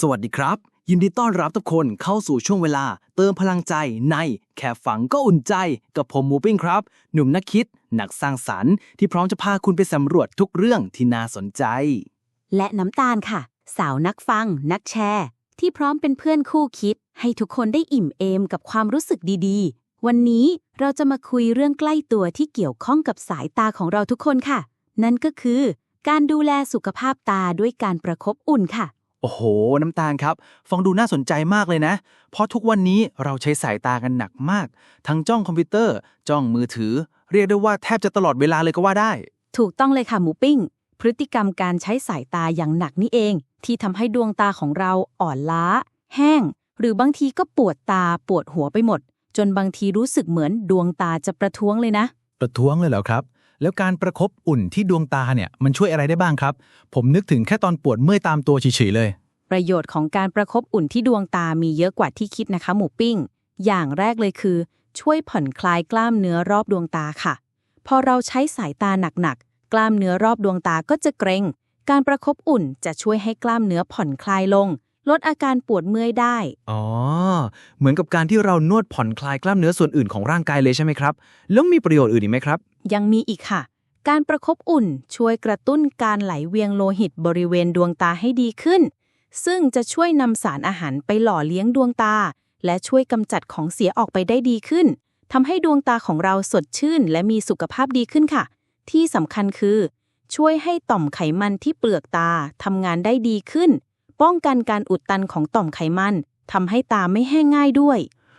สวัสดีครับ ยินดีต้อนรับทุกคนเข้าสู่ช่วงเวลา เติมพลังใจในแค่ฝังก็อุ่นใจ กับผมหมูปิ้งครับ หนุ่มนักคิด นักสร้างสรรค์ที่พร้อมจะพาคุณไปสำรวจทุกเรื่องที่น่าสนใจ และน้ำตาลค่ะ สาวนักฟัง นักแชร์ ที่พร้อมเป็นเพื่อนคู่คิด ให้ทุกคนได้อิ่มเอมกับความรู้สึกดีๆ วันนี้เราจะมาคุยเรื่องใกล้ตัวที่เกี่ยวข้องกับสายตาของเราทุกคนค่ะ นั่นก็คือ การดูแลสุขภาพตาด้วยการประคบอุ่นค่ะ โอ้โห น้ำตาลครับ ฟังดูน่าสนใจมากเลยนะ เพราะทุกวันนี้เราใช้สายตากันหนักมาก ทั้งจ้องคอมพิวเตอร์ จ้องมือถือ เรียกได้ว่าแทบจะตลอดเวลาเลยก็ว่าได้ ถูกต้องเลยค่ะหมูปิ้ง พฤติกรรมการใช้สายตาอย่างหนักนี่เอง ที่ทำให้ดวงตาของเราอ่อนล้า แห้ง หรือบางทีก็ปวดตาปวดหัวไปหมด จนบางทีรู้สึกเหมือนดวงตาจะประท้วงเลยนะ ประท้วงเลยเหรอครับ แล้วการประคบอุ่นที่ดวงตาเนี่ยมันช่วยอะไรได้บ้างครับ ผมนึกถึงแค่ตอนปวดเมื่อยตามตัวเฉยๆเลย ประโยชน์ของการประคบอุ่นที่ดวงตามีเยอะกว่าที่คิดนะคะ หมูปิ้ง อย่างแรกเลยคือ ช่วยผ่อนคลายกล้ามเนื้อรอบดวงตาค่ะ พอเราใช้สายตาหนักๆกล้ามเนื้อรอบดวงตาก็จะเกร็ง การประคบอุ่นจะช่วยให้กล้ามเนื้อผ่อนคลายลง ลดอาการปวดเมื่อยได้ อ๋อ เหมือนกับการที่เรานวดผ่อนคลายกล้ามเนื้อส่วนอื่นของร่างกายเลยใช่ไหมครับ แล้วมีประโยชน์อื่นอีกไหมครับ ยังมีอีกค่ะ การประคบอุ่นช่วยกระตุ้นการไหลเวียงโลหิตบริเวณดวงตาให้ดีขึ้น ซึ่งจะช่วยนำสารอาหารไปหล่อเลี้ยงดวงตา และช่วยกำจัดของเสียออกไปได้ดีขึ้นทำให้ดวงตาของเราสดชื่น และมีสุขภาพดีขึ้นค่ะ ที่สำคัญคือ ช่วยให้ต่อมไขมันที่เปลือกตาทำงานได้ดีขึ้น ป้องกันการอุดตันของต่อมไขมันทำให้ตาไม่แห้งง่ายด้วย